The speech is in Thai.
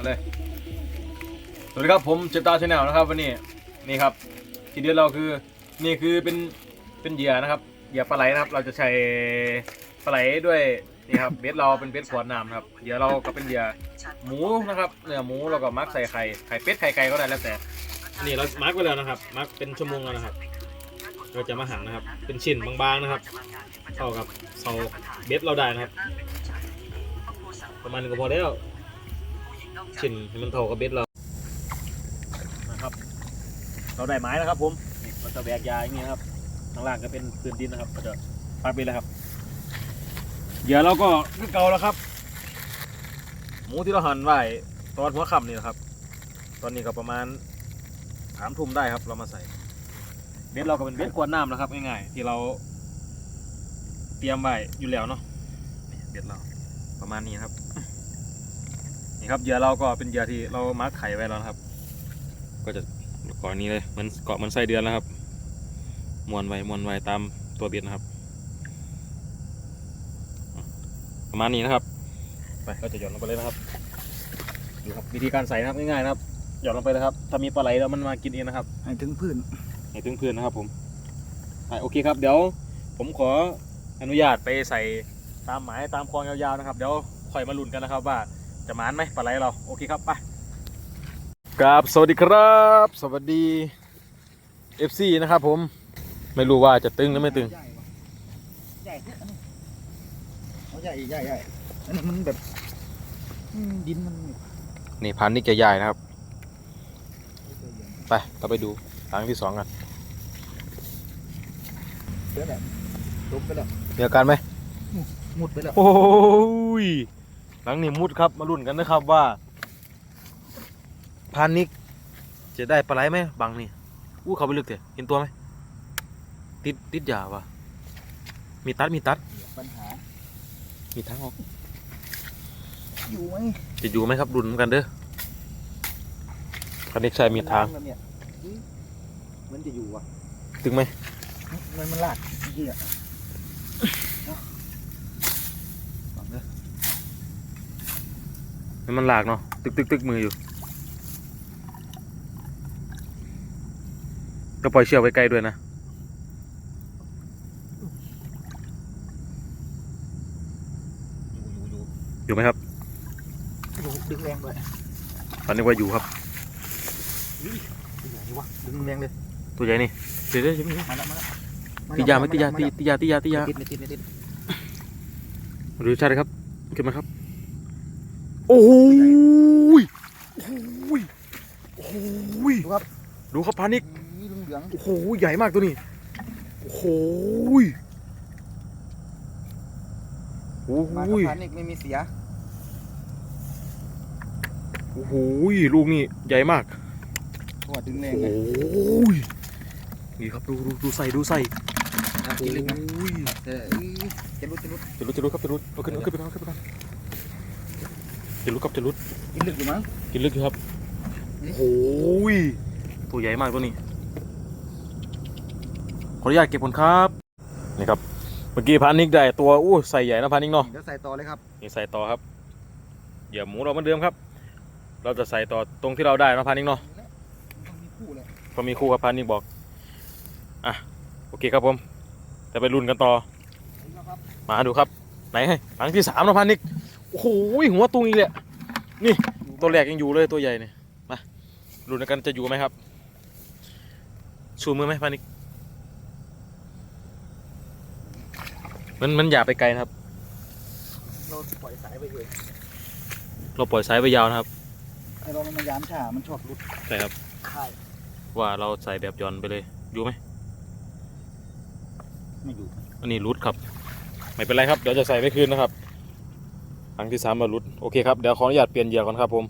มาเลย สวัสดีครับผมเจตาชาแนลนะครับ วันนี้นี่ครับ ทีเดียวเราคือนี่คือเป็นเป็นเหยื่อนะครับเหยื่อปลาไหลนะครับ เราจะใช้ปลาไหลด้วยนี่ครับเบ็ดเราเป็นเบ็ดขวดน้ำครับเหยื่อเราก็เป็นเหยื่อหมูนะครับเนื้อหมูเราก็มักใส่ไข่ไข่เป็ดไข่ไก่ก็ได้แล้วแต่นี่เรามาร์กไว้แล้วนะครับมาร์กเป็นชั่วโมงแล้วนะครับ เราจะมาหั่นนะครับ เป็นชิ้นบางๆนะครับเท่ากับเสาเบ็ดเราได้นะครับ ประมาณนี้ก็พอแล้ว ชินให้มันเท่ากับเบ็ดเรานะครับ เราได้ไม้แล้วครับ ผมนี่เราจะแบกยาอย่างนี้นะครับข้างล่างก็เป็นพื้นดินนะครับก็จะปักไปแล้วครับเหยื่อเราก็คือเก่าแล้วครับ หมูที่เราหั่นไว้ตอนหัวค่ำนี่นะครับ ตอนนี้ก็ประมาณสามทุ่มได้ครับ เรามาใส่ เบ็ดเราก็เป็นเบ็ดกวนน้ำนะครับง่ายๆที่เราเตรียมไว้อยู่แล้วเนาะเบ็ดเราประมาณนี้ครับ ครับเหยื่อเราก็เป็นเหยื่อที่เรามาร์คไข่ไว้แล้วนะครับ ก็จะเกาะนี้เลยเหมือนเกาะเหมือนไส้เดือนแล้วครับม้วนไว้ม้วนไว้ตามตัวเบ็ดนะครับ ประมาณนี้นะครับไปเราจะหย่อนลงไปเลยนะครับดูครับวิธีการใส่นะครับง่ายๆนะครับหย่อนลงไปเลยครับถ้ามีปลาไหลแล้วมันมากินเองนะครับให้ถึงพื้นให้ถึงเพื่อนนะครับผมอะโอเคครับเดี๋ยวผมขออนุญาตไปใส่ตามหมายตามคลองยาวๆนะครับ เดี๋ยวค่อยมาลุ้นกันนะครับว่า จะมานไหมปลาไหลเราโอเคครับไปครับสวัสดีครับ สวัสดี FC นะครับผมไม่รู้ว่าจะตึงหรือไม่ตึงใหญ่ใหญ่เนี่ยเอาใหญ่ใหญ่ใหญ่อันนี้มันแบบดินมันนี่พันนี่จะใหญ่นะครับ ไปเราไปดูทางที่สองกันเสือแบบลุกไปแล้วมีอาการไหมหมุดไปแล้วโอ้ย หลังนี่มุดครับมาลุ้นกันนะครับว่าพานิกจะได้ปลาไหลไหมบังนี่อู้เขาไปลึกเถอะเห็นตัวไหมติดติดยาวะมีตัดมีตัดปัญหา มีทางออกอยู่ไหมจะอยู่ไหมครับลุ้นกันเด้อพานิกใช้มีทางมันเนี่ยอุ๊ยมันจะอยู่อะตึงไหมมันมันลากจริงๆอะเอาฟังเด้อ ให้มันหลากเนาะตึกตึกตึกมืออยู่ก็ปล่อยเชือกไว้ไกลด้วยนะอยู่อยู่อยู่อยู่ไหมครับอยู่ดึงแรงด้วยตอนนี้ว่าอยู่ครับดึงแรงดีวะดึงแรงเลยตัวใหญ่นี่เดี๋ยวเดี๋ยวเดี๋ยวมาแล้วมาแล้วตียาไหมตียาตีตียาตียาตียาติดไม่ติดไม่ติดดูชัดเลยครับขึ้นมาครับ โอ้ยโอ้ยโอ้ยดูครับ ดูครับพานิกนี่เหลืองโอ้โหใหญ่มากตัวนี้ โอ้โหโอ้ๆมาโหกับพันอีกไม่มีเสีย โอ้โหลูกนี่ใหญ่มากเพราะว่าดึงแรโอ้งโหไงนี่ครับดูดูดูใส่ดูใส่อะโอ้กินลึกนะยเออจะรุดจะรุดจะรุดจะรุดครับจะรุดเอาขึ้นเอาขึ้นไปก่อนเอาขึ้นไปก่อน จะรุดครับจะรุดกินลึกอยู่มั้งกินลึกอยู่ครับนี่โอ้ยตัวใหญ่มากตัวนี้ ขออนุญาตเก็บผลครับ นี่ครับ เมื่อกี้พานิกได้ตัวอู้ใส่ใหญ่นะพานิกเนาะเดี๋ยวใส่ต่อเลยครับนี่ใส่ต่อครับเหยื่อหมูเราเหมือนเดิมครับ เราจะใส่ต่อตรงที่เราได้เนาะพานิกเนาะต้องมีคู่เลยพอมีคู่ครับพานิกบอกอะโอเคครับผมจะไปลุ้นกันต่อนะครับมาดูครับ ไหนให้หลังที่สามนะพานิก โอ้โหหัวตุงอีกเลยนี่ตัวแรกยังอยู่เลยตัวใหญ่เนี่ยมาลุ้นกันจะอยู่ไหมครับ ชูมือไหมพานิกมันมันอย่าไปไกลนะครับ เราปล่อยสายไปเลยเราปล่อยสายไปยาวนะครับไอ้เรามันมายามฉามันชอบรุดใช่ครับใช่ว่าเราใส่แบบหย่อนไปเลยอยู่ไหมไม่อยู่อันนี้รุดครับ ไม่เป็นไรครับเดี๋ยวจะใส่ไปคืนนะครับ ครั้งที่สามมารุดโอเคครับเดี๋ยวขออนุญาตเปลี่ยนเหยื่อก่อนครับผม